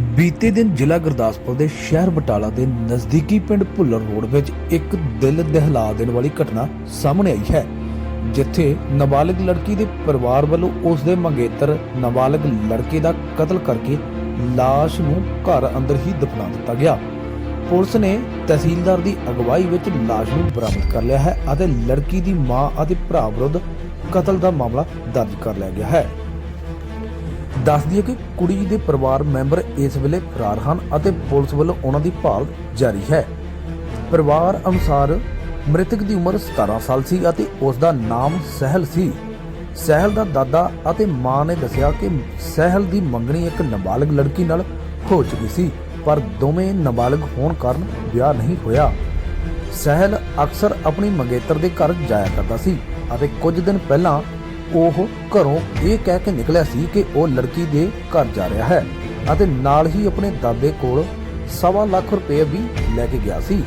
ਬੀਤੇ ਦਿਨ ਜ਼ਿਲ੍ਹਾ ਗੁਰਦਾਸਪੁਰ ਦੇ ਸ਼ਹਿਰ ਬਟਾਲਾ ਦੇ ਨਜ਼ਦੀਕੀ ਪਿੰਡ ਭੁੱਲਰ ਰੋਡ ਵਿੱਚ ਇੱਕ ਦਿਲ ਦਹਿਲਾ ਦੇਣ ਵਾਲੀ ਘਟਨਾ ਸਾਹਮਣੇ ਆਈ ਹੈ, ਜਿੱਥੇ ਨਾਬਾਲਗ ਲੜਕੀ ਦੇ ਪਰਿਵਾਰ ਵੱਲੋਂ ਉਸ ਦੇ ਮੰਗੇਤਰ ਨਾਬਾਲਗ ਲੜਕੇ ਦਾ ਕਤਲ ਕਰਕੇ ਲਾਸ਼ ਨੂੰ ਘਰ ਅੰਦਰ ਹੀ ਦਫਨਾ ਦਿੱਤਾ ਗਿਆ। ਪੁਲਿਸ ਨੇ ਤਹਿਸੀਲਦਾਰ ਦੀ ਅਗਵਾਈ ਵਿੱਚ ਲਾਸ਼ ਨੂੰ ਬਰਾਮਦ ਕਰ ਲਿਆ ਹੈ ਅਤੇ ਲੜਕੀ ਦੀ ਮਾਂ ਅਤੇ ਭਰਾ ਵਿਰੁੱਧ ਕਤਲ ਦਾ ਮਾਮਲਾ ਦਰਜ ਕਰ ਲਿਆ ਗਿਆ ਹੈ। ਦੱਸਦੀ ਹੈ ਕਿ ਕੁੜੀ ਦੇ ਪਰਿਵਾਰ ਮੈਂਬਰ ਇਸ ਵੇਲੇ ਫਰਾਰ ਹਨ ਅਤੇ ਪੁਲਿਸ ਵੱਲੋਂ ਉਹਨਾਂ ਦੀ ਭਾਲ ਜਾਰੀ ਹੈ। ਪਰਿਵਾਰ ਅਨੁਸਾਰ ਮ੍ਰਿਤਕ ਦੀ ਉਮਰ 17 ਸਾਲ ਸੀ ਅਤੇ ਉਸ ਦਾ ਨਾਮ ਸਹਿਲ ਸੀ। ਸਹਿਲ ਦਾ ਦਾਦਾ ਅਤੇ ਮਾਂ ਨੇ ਦੱਸਿਆ ਕਿ ਸਹਿਲ ਦੀ ਮੰਗਣੀ ਇੱਕ ਨਾਬਾਲਗ ਲੜਕੀ ਨਾਲ ਹੋ ਚੁੱਕੀ ਸੀ, ਪਰ ਦੋਵੇਂ ਨਾਬਾਲਗ ਹੋਣ ਕਾਰਨ ਵਿਆਹ ਨਹੀਂ ਹੋਇਆ। ਸਹਿਲ ਅਕਸਰ ਆਪਣੀ ਮੰਗੇਤਰ ਦੇ ਘਰ ਜਾਇਆ ਕਰਦਾ ਸੀ ਅਤੇ ਕੁਝ ਦਿਨ ਪਹਿਲਾਂ ਉਹ ਘਰੋਂ ਇਹ ਕਹਿ ਕੇ ਨਿਕਲਿਆ ਸੀ ਕਿ ਉਹ ਲੜਕੀ ਦੇ ਘਰ ਜਾ ਰਿਹਾ ਹੈ ਅਤੇ ਨਾਲ ਹੀ ਆਪਣੇ ਦਾਦੇ ਕੋਲ ਸਵਾ ਲੱਖ ਰੁਪਏ ਵੀ ਲੈ ਕੇ ਗਿਆ ਸੀ,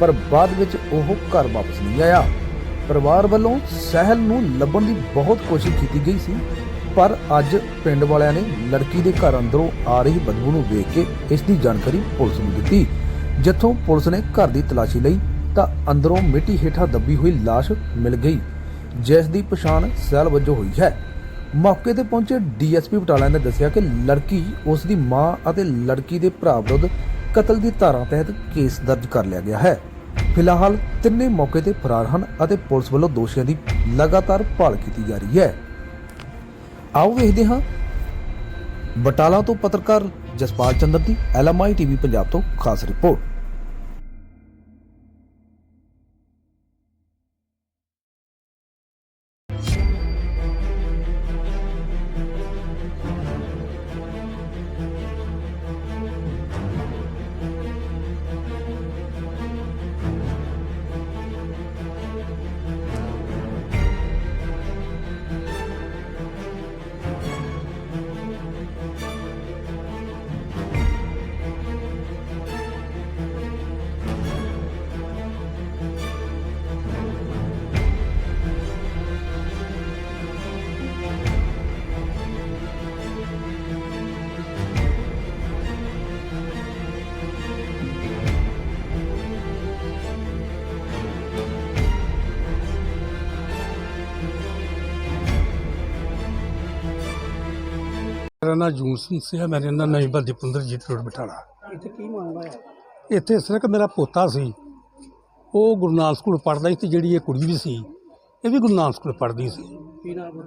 ਪਰ ਬਾਅਦ ਵਿੱਚ ਉਹ ਘਰ ਵਾਪਸ ਨਹੀਂ ਆਇਆ। ਪਰਿਵਾਰ ਵੱਲੋਂ ਸਹਿਲ ਨੂੰ ਲੱਭਣ ਦੀ ਬਹੁਤ ਕੋਸ਼ਿਸ਼ ਕੀਤੀ ਗਈ ਸੀ, ਪਰ ਅੱਜ ਪਿੰਡ ਵਾਲਿਆਂ ਨੇ ਲੜਕੀ ਦੇ ਘਰ ਅੰਦਰੋਂ ਆ ਰਹੀ ਬਦਬੂ ਨੂੰ ਵੇਖ ਕੇ ਇਸ ਦੀ ਜਾਣਕਾਰੀ ਪੁਲਿਸ ਨੂੰ ਦਿੱਤੀ। ਜਿੱਥੋਂ ਪੁਲਿਸ ਨੇ ਘਰ ਦੀ ਤਲਾਸ਼ੀ ਲਈ ਤਾਂ ਅੰਦਰੋਂ ਮਿੱਟੀ ਹੇਠਾਂ ਦੱਬੀ ਹੋਈ ਲਾਸ਼ ਮਿਲ ਗਈ। ਜਿਸ ਦੀ ਪਛਾਣ ਸੈਲ ਵਜੋਂ ਹੋਈ ਹੈ। ਮੌਕੇ ਤੇ ਪਹੁੰਚੇ ਡੀਐਸਪੀ ਬਟਾਲਾ ਨੇ ਦੱਸਿਆ ਕਿ ਲੜਕੀ ਉਸ ਦੀ ਮਾਂ ਅਤੇ ਲੜਕੀ ਦੇ ਭਰਾ ਵਿਰੁੱਧ ਕਤਲ ਦੀ ਧਾਰਾ ਤਹਿਤ ਕੇਸ ਦਰਜ ਕਰ ਲਿਆ ਗਿਆ ਹੈ। ਫਿਲਹਾਲ ਤਿੰਨੇ ਮੌਕੇ ਤੇ ਫਰਾਰ ਹਨ ਅਤੇ ਪੁਲਿਸ ਵੱਲੋਂ ਦੋਸ਼ੀਆਂ ਦੀ ਲਗਾਤਾਰ ਭਾਲ ਕੀਤੀ ਜਾ ਰਹੀ ਹੈ। ਆਓ ਵੇਖਦੇ ਹਾਂ। ਬਟਾਲਾ ਤੋਂ ਪੱਤਰਕਾਰ ਜਸਪਾਲ ਚੰਦਰ ਦੀ ਐਲਐਮਆਈ ਟੀਵੀ ਪੰਜਾਬ ਤੋਂ ਖਾਸ ਰਿਪੋਰਟ। ਮੇਰਾ ਨਾਮ ਜੂਨ ਸਿੰਘ ਸੀ ਮੈਂ ਰਹਿੰਦਾ ਨਵੀਂ ਬੱਦੀ ਪੁੰਦਰ ਜੀ ਰੋਡ ਬਟਾਲਾ ਇੱਥੇ ਕੀ ਮਾਮਲਾ ਹੈ ਇੱਥੇ ਸਿਰਫ ਮੇਰਾ ਪੋਤਾ ਸੀ ਉਹ ਗੁਰੂ ਨਾਨਕ ਸਕੂਲ ਪੜ੍ਹਦਾ ਸੀ ਤੇ ਜਿਹੜੀ ਇਹ ਕੁੜੀ ਵੀ ਸੀ ਇਹ ਵੀ ਗੁਰੂ ਨਾਨਕ ਸਕੂਲ ਪੜ੍ਹਦੀ ਸੀ। ਕੀ ਨਾਮ?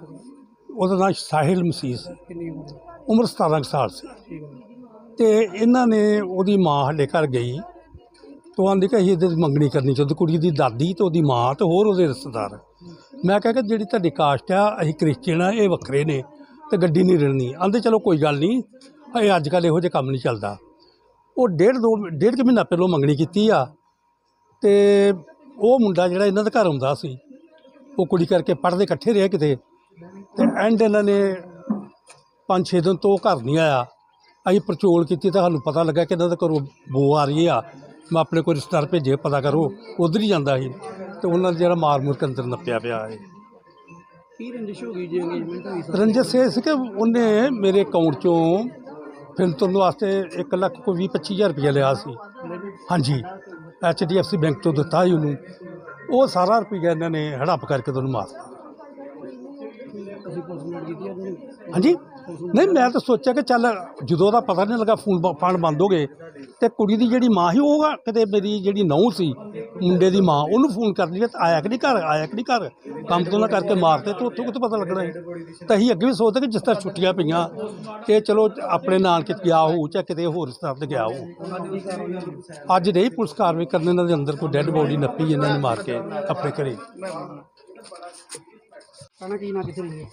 ਉਹਦਾ? ਨਾਮ ਸਾਹਿਲ ਮਸੀਹ ਸੀ। ਕਿੰਨੀ ਉਮਰ ਹੈ? ਉਮਰ 17 ਕੁ ਸਾਲ ਸੀ। ਤੇ ਇਹਨਾਂ ਨੇ ਉਹਦੀ ਮਾਂ ਸਾਡੇ ਘਰ ਗਈ ਤੋਂ ਆਂਦੀ ਕਿ ਅਸੀਂ ਇਹਦੇ ਦੀ ਮੰਗਣੀ ਕਰਨੀ ਚਾਹੁੰਦੇ ਕੁੜੀ ਦੀ ਦਾਦੀ ਤੇ ਉਹਦੀ ਮਾਂ ਤੇ ਹੋਰ ਉਹਦੇ ਰਿਸ਼ਤੇਦਾਰ। ਮੈਂ ਕਿਹਾ ਕਿ ਜਿਹੜੀ ਤੁਹਾਡੀ ਕਾਸਟ ਆ ਅਸੀਂ ਕ੍ਰਿਸਚੀਅਨ ਆ ਇਹ ਵੱਖਰੇ ਨੇ। ਤੇ ਗੱਡੀ ਨਹੀਂ ਰਲਣੀ। ਆਂਦੇ ਚਲੋ ਕੋਈ ਗੱਲ ਨਹੀਂ ਇਹ ਅੱਜ ਕੱਲ੍ਹ ਇਹੋ ਜਿਹੇ ਕੰਮ ਨਹੀਂ ਚੱਲਦਾ। ਉਹ ਡੇਢ ਦੋ, ਡੇਢ ਕੁ ਮਹੀਨਾ ਪਹਿਲੋਂ ਮੰਗਣੀ ਕੀਤੀ ਆ, ਤੇ ਉਹ ਮੁੰਡਾ ਜਿਹੜਾ ਇਹਨਾਂ ਦੇ ਘਰ ਆਉਂਦਾ ਸੀ, ਉਹ ਕੁੜੀ ਕਰਕੇ ਪੜ੍ਹਦੇ ਇਕੱਠੇ ਰਹੇ ਕਿਤੇ, ਤੇ ਐਂਡ ਇਹਨਾਂ ਨੇ ਪੰਜ ਛੇ ਦਿਨ ਤੋਂ ਉਹ ਘਰ ਨਹੀਂ ਆਇਆ। ਅਸੀਂ ਪਰਚੋਲ ਕੀਤੀ ਤਾਂ ਸਾਨੂੰ ਪਤਾ ਲੱਗਾ ਕਿ ਇਹਨਾਂ ਦੇ ਘਰੋਂ ਬੋ ਆ ਰਹੀ ਆ। ਮੈਂ ਆਪਣੇ ਕੋਈ ਰਿਸ਼ਤੇਦਾਰ ਭੇਜੇ, ਪਤਾ ਕਰੋ, ਉਧਰ ਹੀ ਜਾਂਦਾ ਸੀ। ਤੇ ਉਹਨਾਂ ਦਾ ਜਿਹੜਾ ਮਾਰ ਮੁਰ ਕੇ ਅੰਦਰ ਨੱਪਿਆ ਪਿਆ ਹੈ ਕੀ ਰੰਜਿਸ਼ ਹੋ ਗਈ ਜੀ ਅੰਗੇਜਮੈਂਟ ਹੋਈ ਸੀ ਸਿੰਘ ਸੀ ਕਿ ਉਹਨੇ ਮੇਰੇ ਅਕਾਊਂਟ ਚੋਂ ਫਿਰਤਨ ਵਾਸਤੇ 1 ਲੱਖ ਕੋ 20 25000 ਰੁਪਏ ਲਿਆ ਸੀ। ਹਾਂਜੀ H D F C bank ਤੋਂ ਦਿੱਤਾ ਸੀ ਉਹਨੂੰ। ਉਹ ਸਾਰਾ ਰੁਪਈਆ ਇਹਨਾਂ ਨੇ ਹੜੱਪ ਕਰਕੇ ਤੁਹਾਨੂੰ ਮਾਰਤਾ ਹੈ ਜੀ ਹਾਂਜੀ। ਨਹੀਂ ਮੈਂ ਤਾਂ ਸੋਚਿਆ ਕਿ ਚੱਲ ਜਦੋਂ ਉਹਦਾ ਪਤਾ ਨਹੀਂ ਲੱਗਾ ਫੋਨ ਫੰਡ ਬੰਦ ਹੋ ਗਏ। ਤੇ ਕੁੜੀ ਦੀ ਜਿਹੜੀ ਮਾਂ ਸੀ ਉਹ ਕਿਤੇ ਮੇਰੀ ਜਿਹੜੀ ਨੌਂ ਸੀ ਮੁੰਡੇ ਦੀ ਮਾਂ ਉਹਨੂੰ ਫੋਨ ਕਰ ਲਿਆ ਤਾਂ ਆਇਆ ਕਿ ਨਹੀਂ ਘਰ ਆਇਆ ਕਿ ਨਹੀਂ ਘਰ? ਕੰਮ ਤੋਂ ਨਾ ਕਰਕੇ ਮਾਰਤੇ ਤੇ ਉੱਥੋਂ ਕਿੱਥੋਂ ਪਤਾ ਲੱਗਣਾ ਸੀ? ਤਾਂ ਅਸੀਂ ਅੱਗੇ ਵੀ ਸੋਚਦੇ ਕਿ ਜਿਸ ਤਰ੍ਹਾਂ ਛੁੱਟੀਆਂ ਪਈਆਂ ਕਿ ਚਲੋ ਆਪਣੇ ਨਾਲ ਕਿਤੇ ਗਿਆ ਹੋਊ ਚਾਹੇ ਕਿਤੇ ਹੋਰ ਰਿਸ਼ਤੇਦਾਰ ਤੇ ਗਿਆ ਹੋਊ। ਅੱਜ ਨਹੀਂ ਪੁਲਿਸ ਕਾਰਵਾਈ ਕਰਨ ਇਹਨਾਂ ਦੇ ਅੰਦਰ ਕੋਈ ਡੈੱਡ ਬੋਡੀ ਨੱਪੀ ਇਹਨਾਂ ਨੇ ਮਾਰ ਕੇ ਆਪਣੇ ਘਰੇ। ਕਾਣਾ ਕੀ ਨਾ ਕਿੱਥੇ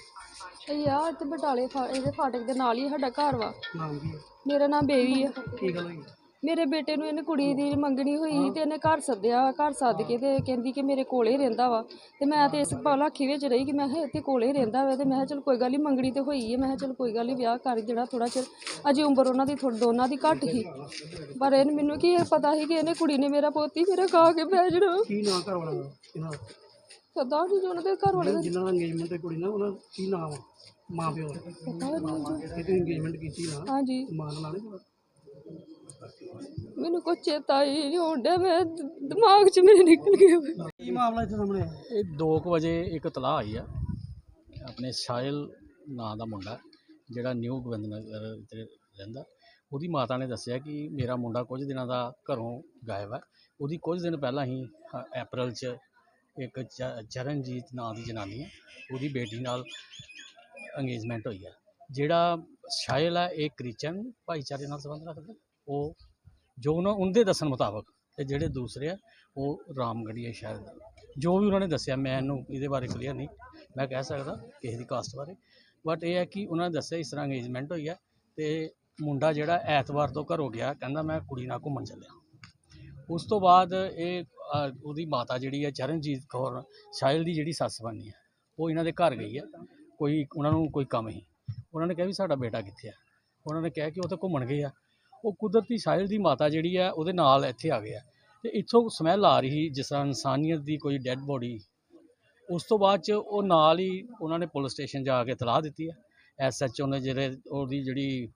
ਇਹ ਯਾਰ ਤੇ ਬਟਾਲੇ ਇਹਦੇ ਫਾਟਕ ਦੇ ਨਾਲ ਹੀ ਸਾਡਾ ਘਰ ਵਾ। ਹੈ ਮੇਰਾ ਨਾਮ ਬੇਬੀ ਆ। ਕੀ ਗੱਲ ਹੋਈ? ਮੇਰੇ ਬੇਟੇ ਨੂੰ ਇਹਨੇ ਕੁੜੀ ਦੀ ਮੰਗਣੀ ਹੋਈ ਸੀ ਤੇ ਇਹਨੇ ਘਰ ਸੱਦਿਆ ਘਰ ਸੱਦ ਕੇ ਤੇ ਕਹਿੰਦੀ ਕਿ ਮੇਰੇ ਕੋਲੇ ਰਹਿੰਦਾ ਵਾ। ਤੇ ਮੈਂ ਤੇ ਇਸ ਭਲਾਖੀ ਵਿੱਚ ਰਹੀ ਕਿ ਮੈਂ ਕਿਹਾ ਇੱਥੇ ਕੋਲੇ ਰਹਿੰਦਾ ਵਾ ਤੇ ਮੈਂ ਕਿਹਾ ਚਲ ਕੋਈ ਗੱਲ ਨਹੀਂ ਮੰਗਣੀ ਤੇ ਹੋਈ ਹੈ ਮੈਂ ਕਿਹਾ ਚਲ ਕੋਈ ਗੱਲ ਨਹੀਂ ਵਿਆਹ ਕਰ ਜਿਹੜਾ ਥੋੜਾ ਚਿਰ। ਅਜੇ ਉਮਰ ਉਹਨਾਂ ਦੀ ਥੋੜੀ ਦੋਨਾਂ ਦੀ ਘੱਟ ਸੀ। ਪਰ ਇਹ ਮੈਨੂੰ ਕੀ ਇਹ ਪਤਾ ਸੀ ਕਿ ਇਹਨੇ ਕੁੜੀ ਨੇ ਮੇਰਾ ਪੋਤੀ ਮੇਰਾ ਖਾ ਕੇ ਬਹਿ ਜਾਣਾ। ਕੀ ਨਾਂ ਘਰ ਵਾਲਾ ਦਾ ਇਹਨਾਂ ਦਾ? ਪਤਾ ਨਹੀਂ ਉਹਨਾਂ ਦੇ ਘਰ ਵਾਲੇ ਦਾ ਜਿਨ੍ਹਾਂ ਦਾ ਅੰਗੇਜਮੈਂਟ ਹੈ ਕੁੜੀ ਨਾਲ ਉਹਨਾਂ ਦਾ ਕੀ ਨਾਮ ਆ ਮਾਂ ਪਿਓ ਦਾ। ਪਤਾ ਨਹੀਂ ਜੀ। ਇਹ ਤੇ ਅੰਗੇਜਮੈਂਟ ਕੀਤੀ ਨਾ ਹਾਂਜੀ। ਮਾਂ ਨਾਲ ਨਹੀਂ ਪਤਾ ਮੈਨੂੰ ਕੁਛ ਚੇਤਾ ਹੀ ਨਹੀਂ ਹੁੰਦਾ ਮੈਂ ਦ- ਦਿਮਾਗ 'ਚ ਮੇਰੇ ਨਿਕਲ ਗਿਆ ਕੀ ਮਾਮਲਾ ਇੱਥੇ ਸਾਹਮਣੇ? ਆਇਆ ਇਹ 2 ਵਜੇ ਇੱਕ ਤਲਾਹ ਆਈ ਆ ਆਪਣੇ ਸਾਇਲ ਨਾਂ ਦਾ ਮੁੰਡਾ ਜਿਹੜਾ ਨਿਊ ਗੋਬਿੰਦਨਗਰ ਤੇ ਰਹਿੰਦਾ ਉਹਦੀ ਮਾਤਾ ਨੇ ਦੱਸਿਆ ਕਿ ਮੇਰਾ ਮੁੰਡਾ ਕੁਝ ਦਿਨਾਂ ਦਾ ਘਰੋਂ ਗਾਇਬ ਹੈ ਉਹਦੀ ਕੁਝ ਦਿਨ ਪਹਿਲਾਂ ਹੀ ਅ, ਅਪ੍ਰੈਲ 'ਚ ਇੱਕ ਚ- ਚਰਨਜੀਤ ਨਾਂ ਦੀ ਜਨਾਨੀ ਹੈ ਉਹਦੀ ਬੇਟੀ ਨਾਲ ਅੰਗੇਜਮੈਂਟ ਹੋਈ ਆ। ਜਿਹੜਾ ਸਾਇਲ ਹੈ ਇਹ ਕ੍ਰਿਸਚਨ ਭਾਈਚਾਰੇ ਨਾਲ ਸੰਬੰਧ ਰੱਖਦਾ? ਉਹ ਜੋ ਉਹਨਾਂ ਉਹਦੇ ਦੱਸਣ ਮੁਤਾਬਕ ਤੇ ਜਿਹੜੇ ਦੂਸਰੇ ਆ, ਉਹ ਰਾਮਗੜੀਏ ਸ਼ਹਿਰ ਦਾ। ਜੋ ਵੀ ਉਹਨਾਂ ਨੇ ਦੱਸਿਆ, ਮੈਂ ਇਹਨੂੰ ਇਹਦੇ ਬਾਰੇ ਕਲੀਅਰ ਨਹੀਂ, ਮੈਂ ਕਹਿ ਸਕਦਾ ਕਿਸੇ ਦੀ ਕਾਸਟ ਬਾਰੇ। ਬਟ ਇਹ ਹੈ ਕਿ ਉਹਨਾਂ ਨੇ ਦੱਸਿਆ ਇਸ ਤਰ੍ਹਾਂ ਅੰਗੇਜਮੈਂਟ ਹੋਈ ਹੈ ਤੇ ਮੁੰਡਾ ਜਿਹੜਾ ਐਤਵਾਰ ਤੋਂ ਘਰੋਂ ਗਿਆ, ਕਹਿੰਦਾ ਮੈਂ ਕੁੜੀ ਨਾਲ ਘੁੰਮਣ ਚੱਲਿਆ। ਉਸ ਤੋਂ ਬਾਅਦ ਇਹ ਉਹਦੀ ਮਾਤਾ ਜਿਹੜੀ ਹੈ ਚਰਨਜੀਤ ਕੌਰ ਸਾਇਲ ਦੀ ਜਿਹੜੀ ਸੱਸ ਬਣਨੀ ਹੈ ਉਹ ਇਹਨਾਂ ਦੇ ਘਰ ਗਈ ਹੈ ਕੋਈ, ਉਹਨਾਂ ਨੂੰ ਕੋਈ ਕੰਮ ਹੀ ਉਹਨਾਂ ਨੇ ਕਿਹਾ ਵੀ ਸਾਡਾ ਬੇਟਾ ਕਿੱਥੇ ਆ? ਉਹਨਾਂ ਨੇ ਕਿਹਾ ਕਿ ਉਹ ਤਾਂ ਘੁੰਮਣ ਗਏ ਆ। ਉਹ ਕੁਦਰਤੀ ਸਾਹਿਲ ਦੀ ਮਾਤਾ ਜਿਹੜੀ ਹੈ, ਉਹਦੇ ਨਾਲ ਇੱਥੇ ਆ ਗਏ ਆ। ਤੇ ਇੱਥੋਂ ਸਮੈਲ ਆ ਰਹੀ, ਜਿਸ ਤਰ੍ਹਾਂ ਇਨਸਾਨੀਅਤ ਦੀ ਕੋਈ ਡੈੱਡ ਬੋਡੀ। ਉਸ ਤੋਂ ਬਾਅਦ ਚ ਉਹ ਨਾਲ ਹੀ ਉਹਨਾਂ ਨੇ ਪੁਲਿਸ ਸਟੇਸ਼ਨ ਜਾ ਕੇ ਤਲਾਹ ਦਿੱਤੀ ਹੈ ਐਸਐਚਓ ਨੇ ਜਿਹੜੇ ਉਹਦੀ ਜਿਹੜੀ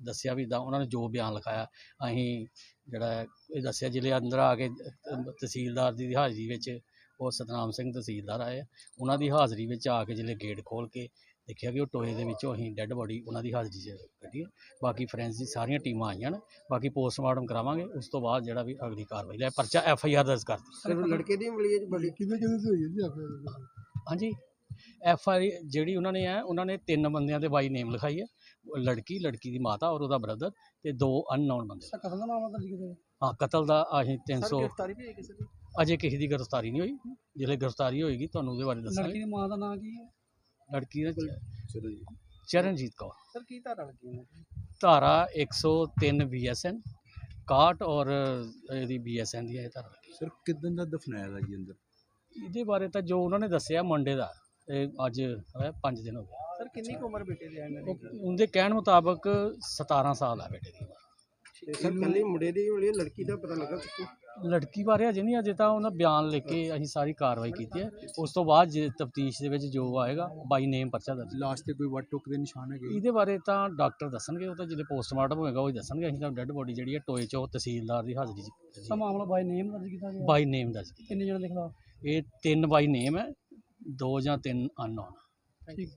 ਦੱਸਿਆ ਵੀ ਦਾ ਉਹਨਾਂ ਨੇ ਜੋ ਬਿਆਨ ਲਿਖਾਇਆ, ਅਸੀਂ ਜਿਹੜਾ ਇਹ ਦੱਸਿਆ ਜਿਹੜੇ ਅੰਦਰ ਆ ਕੇ ਤਹਿਸੀਲਦਾਰ ਦੀ ਹਾਜ਼ਰੀ ਵਿੱਚ ਉਹ ਸਤਨਾਮ ਸਿੰਘ ਤਹਿਸੀਲਦਾਰ ਆਏ ਆ। ਉਹਨਾਂ ਦੀ ਹਾਜ਼ਰੀ ਵਿੱਚ ਆ ਕੇ ਜਿਹੜੇ ਗੇਟ ਖੋਲ ਕੇ ਦੇਖਿਆ ਕਿ ਉਹ ਟੋਏ ਦੇ ਵਿੱਚੋਂ ਅਸੀਂ ਡੈੱਡ ਬੋਡੀ ਉਹਨਾਂ ਦੀ ਹਾਜ਼ਰੀ 'ਚ ਕੱਢੀ ਹੈ। ਬਾਕੀ ਫਰੈਂਸ ਦੀ ਸਾਰੀਆਂ ਟੀਮਾਂ ਆਈਆਂ ਨੇ। ਬਾਕੀ ਪੋਸਟਮਾਰਟਮ ਕਰਾਵਾਂਗੇ। ਉਸ ਤੋਂ ਬਾਅਦ ਜਿਹੜਾ ਵੀ ਅਗਲੀ ਕਾਰਵਾਈ ਲੈ ਪਰਚਾ ਐਫ ਆਈ ਆਰ ਦਰਜ ਕਰਤੀ ਸਿਰਫ ਲੜਕੇ ਦੀ ਮਿਲੀ ਹੈ ਬੜੀ ਕਿਹਦੇ ਕਿਹਦੇ ਤੋਂ ਹੋਈ ਹੈ ਜੀ ਆਪੇ ਹਾਂਜੀ। ਐਫ ਆਈ ਜਿਹੜੀ ਉਹਨਾਂ ਨੇ ਹੈ ਉਹਨਾਂ ਨੇ ਤਿੰਨ ਬੰਦਿਆਂ ਦੇ ਬਾਈ ਨੇਮ ਲਿਖਾਈ ਹੈ। ਉਹ ਲੜਕੀ ਲੜਕੀ ਦੀ ਮਾਤਾ ਔਰ ਉਹਦਾ ਬ੍ਰਦਰ ਤੇ ਦੋ ਅਨਨੋਨ ਬੰਦੇ। ਸਰ ਕਤਲ ਦਾ ਮਾਮਲਾ ਦਰਜ ਕੀਤਾ ਹਾਂ ਕਤਲ ਦਾ ਅਸੀਂ 300 ਗ੍ਰਿਫਤਾਰੀ ਵੀ ਹੈ ਕਿਸੇ ਦੀ? ਅਜੇ ਕਿਸੇ ਦੀ ਗ੍ਰਿਫਤਾਰੀ ਨਹੀਂ ਹੋਈ। ਜਿਹੜੇ ਗ੍ਰਿਫਤਾਰੀ ਹੋਏਗੀ ਤੁਹਾਨੂੰ ਉਹਦੇ ਬਾਰੇ ਲੜਕੀ ਦੱਸਾਂਗੇ ਦੀ ਮਾਂ ਦਾ ਨਾਂ ਕੀ ਹੈ? ਲੜਕੀ ਦਾ ਚਰਨਜੀਤ ਕੌਰ। ਸਰ ਕੀ ਧਾਰਾ ਲੱਗੀ ਦੀ ਧਾਰਾ 103 ਬੀਐਸਐਨ 61 ਔਰ ਇਹਦੀ ਬੀਐਸਐਨ ਦੀ ਇਹ ਧਾਰਾ ਲੱਗੀ ਸਰ ਕਿਦਾਂ ਦਾ ਦਫਨਾਇਆ ਦਾ ਜੀ ਅੰਦਰ? ਇਹਦੇ ਬਾਰੇ ਤਾਂ ਜੋ ਉਹਨਾਂ ਨੇ ਦੱਸਿਆ ਮੰਡੇ ਦਾ ਇਹ ਅੱਜ ਹੋਇਆ 5 ਦਿਨ ਹੋ ਗਏ। ਸਰ ਕਿੰਨੀ ਕੁ ਉਮਰ ਬੇਟੇ ਦੀ ਹੈ ਇਹਨਾਂ ਉਹ- ਉਹਦੇ ਕਹਿਣ ਮੁਤਾਬਕ 17 ਸਾਲ ਆ ਬੇਟੇ ਦੀ ਉਮਰ। ਸਰ ਕੱਲੀ ਮੁੰਡੇ ਦੀ ਮਿਲੀ ਲੜਕੀ ਦਾ ਪਤਾ ਲੱਗਾ ਲੜਕੀ ਬਾਰੇ ਅਜੇ ਨਹੀਂ ਅਜੇ ਤਾਂ ਉਹਨਾਂ ਬਿਆਨ ਲਿਖ ਕੇ ਅਸੀਂ ਸਾਰੀ ਕਾਰਵਾਈ ਕੀਤੀ ਹੈ। ਉਸ ਤੋਂ ਬਾਅਦ ਜੇ ਤਫਤੀਸ਼ ਦੇ ਵਿੱਚ ਜੋ ਆਏਗਾ ਬਾਈ ਨੇਮ ਪਰਚਾ ਦਰਜ ਲਾਸਟ ਤੇ ਕੋਈ ਵੱਟ ਟੁੱਕ ਦੇ ਨਿਸ਼ਾਨ ਹੈਗੇ? ਇਹਦੇ ਬਾਰੇ ਤਾਂ ਡਾਕਟਰ ਦੱਸਣਗੇ ਉਹ ਤਾਂ ਜਿਹੜੇ ਪੋਸਟਮਾਰਟਮ ਹੋਏਗਾ ਉਹ ਹੀ ਦੱਸਣਗੇ। ਅਸੀਂ ਤਾਂ ਡੈੱਡ ਬੋਡੀ ਜਿਹੜੀ ਹੈ ਟੋਏ 'ਚ ਤਹਿਸੀਲਦਾਰ ਦੀ ਹਾਜ਼ਰੀ 'ਚ ਸਰ ਮਾਮਲਾ ਬਾਈ ਨੇਮ ਦਰਜ ਕੀਤਾ ਗਿਆ? ਬਾਈ ਨੇਮ ਦਰਜ ਕਿੰਨੇ ਜਣੇ ਦੇ ਖਿਲਾਫ? ਇਹ ਤਿੰਨ ਬਾਈ ਨੇਮ ਹੈ ਦੋ ਜਾਂ ਤਿੰਨ ਅਨਨੋਨ ਠੀਕ।